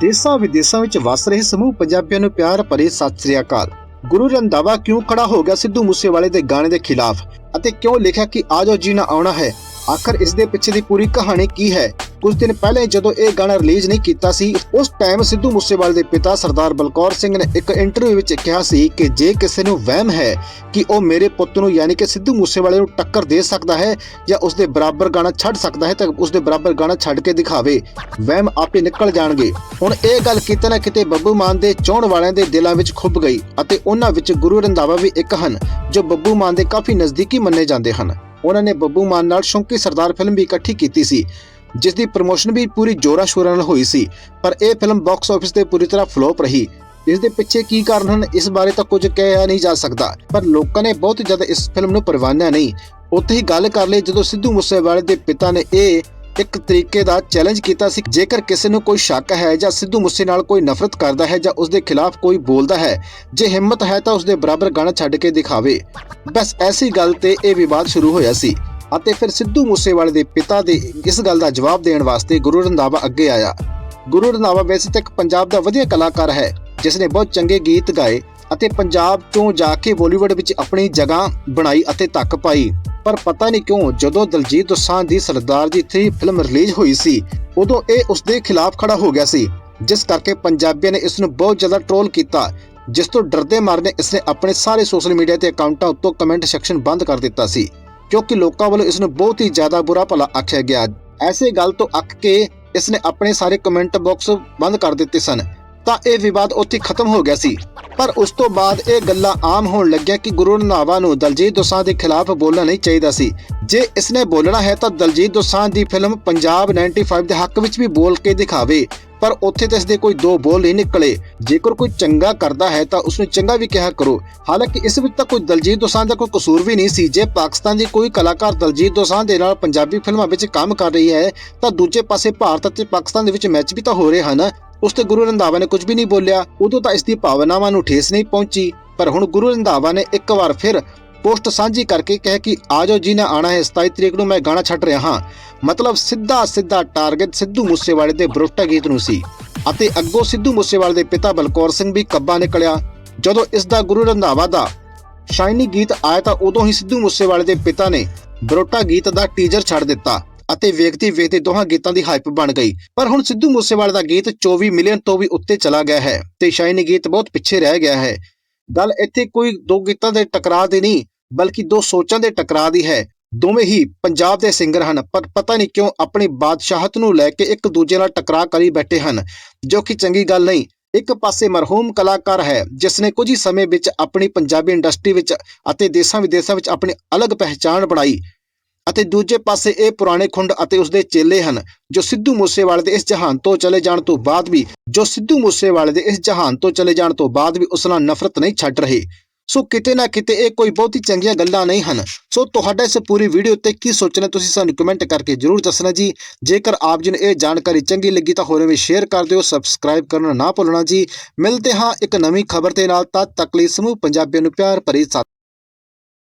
ਦੇਸਾਂ ਵਿਦੇਸਾਂ ਵਿੱਚ ਵਸ ਰਹੇ ਸਮੂਹ ਪੰਜਾਬੀਆਂ ਨੂੰ ਪਿਆਰ ਭਰੀ ਸਤਿ ਸ੍ਰੀ ਅਕਾਲ। ਗੁਰੂ ਰੰਧਾਵਾ ਕਿਉਂ ਖੜਾ ਹੋ ਗਿਆ ਸਿੱਧੂ ਮੂਸੇਵਾਲੇ ਦੇ ਗਾਣੇ ਦੇ ਖਿਲਾਫ? ਅਤੇ ਕਿਉਂ ਲਿਖਿਆ ਕਿ ਆਜੋ ਜੀਣਾ ਆਉਣਾ ਹੈ? ਆਖਰ ਇਸ ਦੇ ਪਿੱਛੇ ਦੀ ਪੂਰੀ ਕਹਾਣੀ ਕੀ ਹੈ? ਕੁਝ ਦਿਨ ਪਹਿਲੇ ਜਦੋਂ ਇਹ ਗਾਣਾ ਰਿਲੀਜ਼ ਨਹੀਂ ਕੀਤਾ ਸੀ, ਉਸ ਟਾਈਮ ਸਿੱਧੂ ਮੂਸੇਵਾਲੇ ਦੇ ਪਿਤਾ ਸਰਦਾਰ ਬਲਕੌਰ ਸਿੰਘ ਨੇ ਇੱਕ ਇੰਟਰਵਿਊ ਵਿੱਚ ਕਿਹਾ ਸੀ ਕਿ ਜੇ ਕਿਸੇ ਨੂੰ ਵਹਿਮ ਹੈ ਕਿ ਉਹ ਮੇਰੇ ਪੁੱਤ ਨੂੰ ਯਾਨੀ ਕਿ ਸਿੱਧੂ ਮੂਸੇਵਾਲੇ ਨੂੰ ਟੱਕਰ ਦੇ ਸਕਦਾ ਹੈ ਜਾਂ ਉਸ ਦੇ ਬਰਾਬਰ ਗਾਣਾ ਛੱਡ ਸਕਦਾ ਹੈ ਤਾਂ ਉਸ ਦੇ ਬਰਾਬਰ ਗਾਣਾ ਛੱਡ ਕੇ ਦਿਖਾਵੇ, ਵਹਿਮ ਆਪੇ ਨਿਕਲ ਜਾਣਗੇ। ਹੁਣ ਇਹ ਗੱਲ ਕਿਤੇ ਨਾ ਕਿਤੇ ਬੱਬੂ ਮਾਨ ਦੇ ਚਾਹਣ ਵਾਲਿਆਂ ਦੇ ਦਿਲਾਂ ਵਿੱਚ ਖੁੱਭ ਗਈ ਅਤੇ ਉਹਨਾਂ ਵਿੱਚ ਗੁਰੂ ਰੰਧਾਵਾ ਵੀ ਇੱਕ ਹਨ, ਜੋ ਬੱਬੂ ਮਾਨ ਦੇ ਕਾਫੀ ਨਜ਼ਦੀਕੀ ਮੰਨੇ ਜਾਂਦੇ ਹਨ। ਉਹਨਾਂ ਨੇ ਬੱਬੂ ਮਾਨ ਨਾਲ ਸ਼ੌਂਕੀ ਸਰਦਾਰ ਫਿਲਮ ਵੀ ਇਕੱਠੀ ਕੀਤੀ ਸੀ। ਜਿਸ ਦੀ ਪ੍ਰਮੋਸ਼ਨ ਵੀ ਪੂਰੀ ਜੋਰਾ ਸ਼ੋਰਾਂ ਨਾਲ ਹੋਈ ਸੀ, ਪਰ ਇਹ ਫਿਲਮ ਬਾਕਸ ਆਫਿਸ ਤੇ ਪੂਰੀ ਤਰ੍ਹਾਂ ਫਲੋਪ ਰਹੀ। ਇਸ ਦੇ ਪਿੱਛੇ ਕੀ ਕਾਰਨ ਹਨ, ਇਸ ਬਾਰੇ ਤਾਂ ਕੁਝ ਕਿਹਾ ਨਹੀਂ ਜਾ ਸਕਦਾ, ਪਰ ਲੋਕਾਂ ਨੇ ਬਹੁਤ ਜ਼ਿਆਦਾ ਇਸ ਫਿਲਮ ਨੂੰ ਪਰਵਾਨਿਆ ਨਹੀਂ। ਉੱਥੇ ਹੀ ਗੱਲ ਕਰ ਲਈ, ਜਦੋਂ ਸਿੱਧੂ ਮੂਸੇਵਾਲੇ ਦੇ ਪਿਤਾ ਨੇ ਇਹ ਇੱਕ ਤਰੀਕੇ ਦਾ ਚੈਲੰਜ ਕੀਤਾ ਸੀ, ਜੇਕਰ ਕਿਸੇ ਨੂੰ ਕੋਈ ਸ਼ੱਕ ਹੈ ਜਾਂ ਸਿੱਧੂ ਮੂਸੇ ਨਾਲ ਕੋਈ ਨਫ਼ਰਤ ਕਰਦਾ ਹੈ ਜਾਂ ਉਸ ਦੇ ਖਿਲਾਫ ਕੋਈ ਬੋਲਦਾ ਹੈ, ਜੇ ਹਿੰਮਤ ਹੈ ਤਾਂ ਉਸ ਦੇ ਬਰਾਬਰ ਗਾਣਾ ਛੱਡ ਕੇ ਦਿਖਾਵੇ। ਬਸ ਐਸੀ ਗੱਲ ਤੇ ਇਹ ਵਿਵਾਦ ਸ਼ੁਰੂ ਹੋਇਆ ਸੀ। ਅਤੇ ਫਿਰ ਸਿੱਧੂ ਮੂਸੇਵਾਲੇ ਦੇ ਪਿਤਾ ਦੇ ਇਸ ਗੱਲ ਦਾ ਜਵਾਬ ਦੇਣ ਵਾਸਤੇ ਗੁਰੂ ਰੰਧਾਵਾ ਅੱਗੇ ਆਇਆ। ਗੁਰੂ ਰੰਧਾਵਾ ਵੈਸੇ ਤਾਂ ਪੰਜਾਬ ਦਾ ਵਧੀਆ ਕਲਾਕਾਰ ਹੈ ਜਿਸ ਨੇ ਬਹੁਤ ਚੰਗੇ ਗੀਤ ਗਾਏ ਅਤੇ ਪੰਜਾਬ ਤੋਂ ਜਾ ਕੇ ਬਾਲੀਵੁੱਡ ਵਿੱਚ ਆਪਣੀ ਜਗ੍ਹਾ ਬਣਾਈ ਅਤੇ ਤੱਕ ਪਾਈ। ਪਰ ਪਤਾ ਨਹੀਂ ਕਿਉਂ ਜਦੋਂ ਦਲਜੀਤ ਦੋਸਾਂਝ ਦੀ ਸਰਦਾਰ ਜੀ 3 ਫਿਲਮ ਰਿਲੀਜ਼ ਹੋਈ ਸੀ, ਉਦੋਂ ਇਹ ਉਸ ਦੇ ਖਿਲਾਫ ਖੜਾ ਹੋ ਗਿਆ ਸੀ, ਜਿਸ ਕਰਕੇ ਪੰਜਾਬੀਆਂ ਨੇ ਇਸ ਨੂੰ ਬਹੁਤ ਜ਼ਿਆਦਾ ਟ੍ਰੋਲ ਕੀਤਾ, ਜਿਸ ਤੋਂ ਡਰਦੇ ਮਾਰਨੇ ਇਸ ਨੇ ਆਪਣੇ ਸਾਰੇ ਸੋਸ਼ਲ ਮੀਡੀਆ ਤੇ ਅਕਾਊਂਟਾਂ ਉੱਤੋਂ ਕਮੈਂਟ ਸੈਕਸ਼ਨ ਬੰਦ ਕਰ ਦਿੱਤਾ ਸੀ। ਕਿਉਂਕਿ ਲੋਕਾਂ ਵੱਲੋਂ ਇਸ ਨੂੰ ਬਹੁਤ ਹੀ ਜ਼ਿਆਦਾ ਬੁਰਾ ਭਲਾ ਆਖਿਆ ਗਿਆ। ਐਸੇ ਗੱਲ ਤੋਂ ਅੱਕ ਕੇ ਇਸ ਨੇ ਆਪਣੇ ਸਾਰੇ ਕਮੈਂਟ ਬਾਕਸ ਬੰਦ ਕਰ ਦਿੱਤੇ ਸਨ। ਤਾਂ ਇਹ ਵਿਵਾਦ ਉੱਥੇ ਖਤਮ ਹੋ ਗਿਆ ਸੀ। ਪਰ ਉਸ ਤੋਂ ਬਾਅਦ ਇਹ ਗੱਲਾਂ ਆਮ ਹੋਣ ਲੱਗਿਆ ਕਿ ਗੁਰੂ ਰੰਧਾਵਾ ਨੂੰ ਦਲਜੀਤ ਦੋਸਾਂਝ ਦੇ ਖਿਲਾਫ ਬੋਲਣਾ ਨਹੀਂ ਚਾਹੀਦਾ ਸੀ। ਜੇ ਇਸਨੇ ਬੋਲਣਾ ਹੈ ਤਾਂ ਦਲਜੀਤ ਦੋਸਾਂਝ ਦੀ ਫਿਲਮ ਪੰਜਾਬ 95 ਦੇ ਹੱਕ ਵਿੱਚ ਵੀ ਬੋਲ ਕੇ ਦਿਖਾਵੇ। ਪਰ ਉੱਥੇ ਤਾਂ ਇਸਦੇ ਕੋਈ ਦੋ ਬੋਲ ਨਹੀਂ ਨਿਕਲੇ। ਜੇਕਰ ਕੋਈ ਚੰਗਾ ਕਰਦਾ ਹੈ ਤਾਂ ਉਸਨੂੰ ਚੰਗਾ ਵੀ ਕਿਹਾ ਕਰੋ। ਹਾਲਾਂਕਿ ਇਸ ਵਿੱਚ ਤਾਂ ਕੋਈ ਦਲਜੀਤ ਦੋਸਾਂਝ ਦਾ ਕੋਈ ਕਸੂਰ ਵੀ ਨਹੀਂ ਸੀ। ਜੇ ਪਾਕਿਸਤਾਨ ਦੀ ਕੋਈ ਕਲਾਕਾਰ ਦਲਜੀਤ ਦੋਸਾਂਝ ਦੇ ਨਾਲ ਪੰਜਾਬੀ ਫਿਲਮਾਂ ਵਿੱਚ ਕੰਮ ਕਰ ਰਹੀ ਹੈ, ਤਾਂ ਦੂਜੇ ਪਾਸੇ ਭਾਰਤ ਅਤੇ ਪਾਕਿਸਤਾਨ ਦੇ ਵਿੱਚ ਮੈਚ ਵੀ ਤਾਂ ਹੋ ਰਹੇ ਹਨ। ਉਸ ਤੇ ਗੁਰੂ ਰੰਧਾਵਾ ਨੇ ਕੁਝ ਵੀ ਨਹੀਂ ਬੋਲਿਆ। ਉਦੋਂ ਤਾਂ ਇਸ ਦੀ ਭਾਵਨਾਵਾਂ ਨੂੰ ਠੇਸ ਨਹੀਂ ਪਹੁੰਚੀ। ਪਰ ਹੁਣ ਗੁਰੂ ਰੰਧਾਵਾ ਨੇ ਇੱਕ ਵਾਰ ਫਿਰ ਪੋਸਟ ਸਾਂਝੀ ਕਰਕੇ ਕਹੇ ਕਿ ਆਜੋ ਜੀ ਨੇ ਆਣਾ ਹੈ। 27 ਤਰੀਕ ਨੂੰ ਮੈਂ ਗਾਣਾ ਛੱਡ ਰਿਹਾ ਹਾਂ। ਮਤਲਬ ਸਿੱਧਾ ਸਿੱਧਾ ਟਾਰਗੇਟ ਸਿੱਧੂ ਮੂਸੇਵਾਲੇ ਦੇ ਬਰੋਟਾ ਗੀਤ ਨੂੰ ਸੀ। ਅਤੇ ਅੱਗੋਂ ਸਿੱਧੂ ਮੂਸੇਵਾਲੇ ਦੇ ਪਿਤਾ ਬਲਕੌਰ ਸਿੰਘ ਵੀ ਕੱਬਾ ਨਿਕਲਿਆ। ਜਦੋਂ ਇਸ ਦਾ ਗੁਰੂ ਰੰਧਾਵਾ ਦਾ ਸ਼ਾਈਨੀ ਗੀਤ ਆਇਆ ਤਾਂ ਉਦੋਂ ਹੀ ਸਿੱਧੂ ਮੂਸੇਵਾਲੇ ਦੇ ਪਿਤਾ ਨੇ ਬਰੋਟਾ ਗੀਤ ਦਾ ਟੀਜ਼ਰ ਛੱਡ ਦਿੱਤਾ ਅਤੇ ਵੇਖਦੇ ਵੇਖਦੇ ਦੋਹਾਂ ਗੀਤਾਂ ਦੀ ਹਾਈਪ ਬਣ ਗਈ। ਪਰ ਹੁਣ ਸਿੱਧੂ ਮੂਸੇਵਾਲੇ ਦਾ ਗੀਤ 24 ਮਿਲੀਅਨ ਤੋਂ ਵੀ ਉੱਤੇ ਚਲਾ ਗਿਆ ਹੈ ਤੇ ਸ਼ਾਈਨੀ ਗੀਤ ਬਹੁਤ ਪਿੱਛੇ ਰਹਿ ਗਿਆ ਹੈ। ਗੱਲ ਇੱਥੇ ਕੋਈ ਦੋ ਗੀਤਾਂ ਦੇ ਟਕਰਾਅ ਦੀ ਨਹੀਂ, ਬਲਕਿ ਦੋ ਸੋਚਾਂ ਦੇ ਟਕਰਾਅ ਦੀ ਹੈ। ਦੋਵੇਂ ਹੀ ਪੰਜਾਬ ਦੇ ਸਿੰਗਰ ਹਨ, ਪਰ ਪਤਾ ਨਹੀਂ ਕਿਉਂ ਆਪਣੀ ਬਾਦਸ਼ਾਹਤ ਨੂੰ ਲੈ ਕੇ ਇੱਕ ਦੂਜੇ ਨਾਲ ਟਕਰਾਅ ਕਰੀ ਬੈਠੇ ਹਨ, ਜੋ ਕਿ ਚੰਗੀ ਗੱਲ ਨਹੀਂ। ਇੱਕ ਪਾਸੇ ਮਰਹੂਮ ਕਲਾਕਾਰ ਹੈ ਜਿਸ ਨੇ ਕੁਝ ਹੀ ਸਮੇਂ ਵਿੱਚ ਆਪਣੀ ਪੰਜਾਬੀ ਇੰਡਸਟਰੀ ਵਿੱਚ ਅਤੇ ਦੇਸ਼ਾਂ ਵਿਦੇਸ਼ਾਂ ਵਿੱਚ ਆਪਣੀ ਅਲੱਗ ਪਹਿਚਾਣ ਬਣਾਈ। ਅਤੇ ਦੂਜੇ ਪਾਸੇ ਇਹ ਪੁਰਾਣੇ ਖੁੰਡ ਅਤੇ ਉਸਦੇ ਚੇਲੇ ਹਨ, ਜੋ ਸਿੱਧੂ ਮੂਸੇਵਾਲੇ ਦੇ ਇਸ ਜਹਾਨ ਤੋਂ ਚਲੇ ਜਾਣ ਤੋਂ ਬਾਅਦ ਵੀ, ਜੋ ਸਿੱਧੂ ਮੂਸੇਵਾਲੇ ਦੇ ਇਸ ਜਹਾਨ ਤੋਂ ਚਲੇ ਜਾਣ ਤੋਂ ਬਾਅਦ ਵੀ ਉਸ ਨਾਲ ਨਫ਼ਰਤ ਨਹੀਂ ਛੱਡ ਰਹੇ। ਸੋ ਕਿਤੇ ਨਾ ਕਿਤੇ ਇਹ ਕੋਈ ਬਹੁਤੀ ਚੰਗੀਆਂ ਗੱਲਾਂ ਨਹੀਂ ਹਨ। ਸੋ ਤੁਹਾਡਾ ਇਸ ਪੂਰੀ ਵੀਡੀਓ ਤੇ ਕੀ ਸੋਚਣਾ ਤੁਸੀਂ ਸਾਨੂੰ ਕਮੈਂਟ ਕਰਕੇ ਜਰੂਰ ਦੱਸਣਾ ਜੀ। ਜੇਕਰ ਆਪ ਜੀ ਨੂੰ ਇਹ ਜਾਣਕਾਰੀ ਚੰਗੀ ਲੱਗੀ ਤਾਂ ਹੋਰ ਵੀ ਸ਼ੇਅਰ ਕਰ ਦਿਓ ਸਬਸਕ੍ਰਾਈਬ ਕਰਨਾ ਨਾ ਭੁੱਲਣਾ ਜੀ। ਮਿਲਦੇ ਹਾਂ ਇੱਕ ਨਵੀਂ ਖਬਰ ਦੇ ਨਾਲ, ਤਦ ਤੱਕ ਲਈ ਸਮੂਹ ਪੰਜਾਬੀਆਂ ਨੂੰ ਪਿਆਰ ਭਰੀ